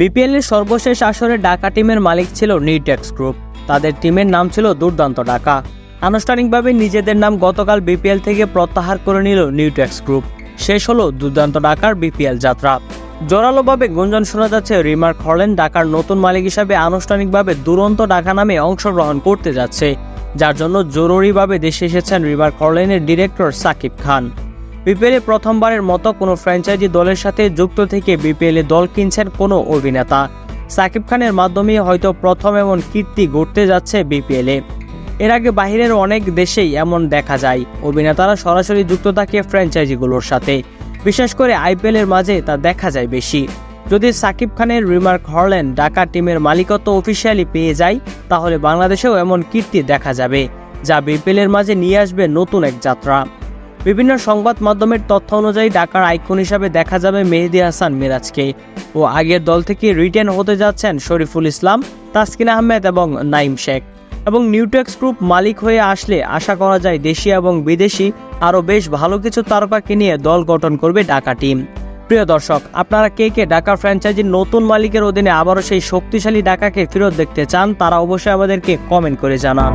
BPL এর সর্বশেষ আসরে ঢাকা টিমের মালিক ছিল নিউটেক্স গ্রুপ। তাদের টিমের নাম ছিল দুর্দান্ত ঢাকা। আনুষ্ঠানিকভাবে নিজেদের নাম গতকাল বিপিএল থেকে প্রত্যাহার করে নিল নিউটেক্স গ্রুপ। শেষ হলো দুর্দান্ত ঢাকার বিপিএল যাত্রা। জোরালোভাবে গুঞ্জন শোনা যাচ্ছে রিমার্ক হলেন ঢাকার নতুন মালিক হিসাবে আনুষ্ঠানিকভাবে দুরন্ত ঢাকা নামে অংশগ্রহণ করতে যাচ্ছে, যার জন্য জরুরিভাবে দেশে এসেছেন রিমার্ক হলেনের ডিরেক্টর সাকিব খান। বিপিএলে প্রথমবারের মতো কোনো ফ্র্যাঞ্চাইজি দলের সাথে যুক্ত থেকে বিপিএলে দল কিনছেন কোনো অভিনেতা। সাকিব খানের মাধ্যমে হয়তো প্রথম এমন কীর্তি গড়তে যাচ্ছে বিপিএলে এর আগে বাহিরের অনেক দেশেই এমন দেখা যায়। অভিনেতারা সরাসরি যুক্ত থাকে ফ্র্যাঞ্চাইজিগুলোর সাথে। বিশেষ করে আইপিএলের মাঝে তা দেখা যায় বেশি। যদি সাকিব খানের রিমার্ক হরলেন ঢাকা টিমের মালিকত্ব অফিসিয়ালি পেয়ে যায়, তাহলে বাংলাদেশেও এমন কীর্তি দেখা যাবে, যা বিপিএলের মাঝে নিয়ে আসবে নতুন এক যাত্রা। বিভিন্ন সংবাদ মাধ্যমের তথ্য অনুযায়ী ঢাকার আইকন হিসাবে দেখা যাবে মেহেদি হাসান মিরাজকে। ও আগের দল থেকে রিটেন হতে যাচ্ছেন শরীফুল ইসলাম, তাসকিন আহমেদ এবং নাইম শেখ। এবং নিউটেক্স গ্রুপ মালিক হয়ে আসলে আশা করা যায় দেশি এবং বিদেশি আরও বেশ ভালো কিছু তারকাকে নিয়ে দল গঠন করবে ঢাকা টিম। প্রিয় দর্শক, আপনারা কে কে ঢাকা ফ্র্যাঞ্চাইজির নতুন মালিকের অধীনে আবারও সেই শক্তিশালী ঢাকাকে ফেরত দেখতে চান, তারা অবশ্যই আমাদেরকে কমেন্ট করে জানান।